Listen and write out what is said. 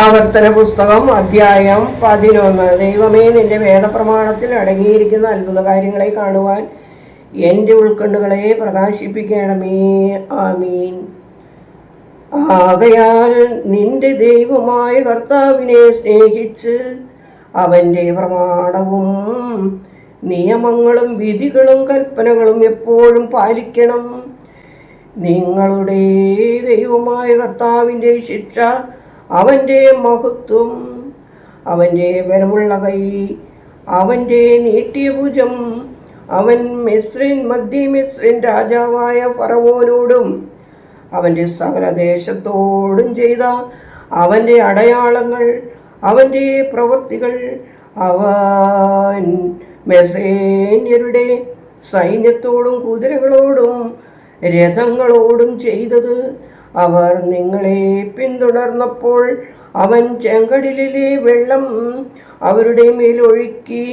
ആവർത്തന പുസ്തകം അധ്യായം പതിനൊന്ന്. ദൈവമേ നിന്റെ വേദപ്രമാണത്തിൽ അടങ്ങിയിരിക്കുന്ന അത്ഭുത കാര്യങ്ങളെ കാണുവാൻ എന്റെ ഉൾക്കണ്ണുകളെ പ്രകാശിപ്പിക്കണമേ. ആമീൻ. ആകയാൽ നിന്റെ ദൈവമായ കർത്താവിനെ സ്നേഹിച്ച് അവന്റെ പ്രമാണവും നിയമങ്ങളും വിധികളും കൽപ്പനകളും എപ്പോഴും പാലിക്കണം. നിങ്ങളുടെ ദൈവമായ കർത്താവിന്റെ ശിക്ഷ അവന്റെ മഹത്വം അവന്റെ വരമുള്ള കൈ അവന്റെ നീട്ടിയ ഭുജം അവൻ മിസ്രിൻ മധ്യ മിസ്രിൻ രാജാവായ ഫറവോനോടും അവന്റെ സകല ദേശത്തോടും ചെയ്ത അവന്റെ അടയാളങ്ങൾ അവന്റെ പ്രവൃത്തികൾ അവൻ മെസേന്യരുടെ സൈന്യത്തോടും കുതിരകളോടും രഥങ്ങളോടും ചെയ്തത് അവർ നിങ്ങളെ പിന്തുടർന്നപ്പോൾ അവൻ ചെങ്കടലിലെ വെള്ളം അവരുടെ മേൽ ഒഴുക്കി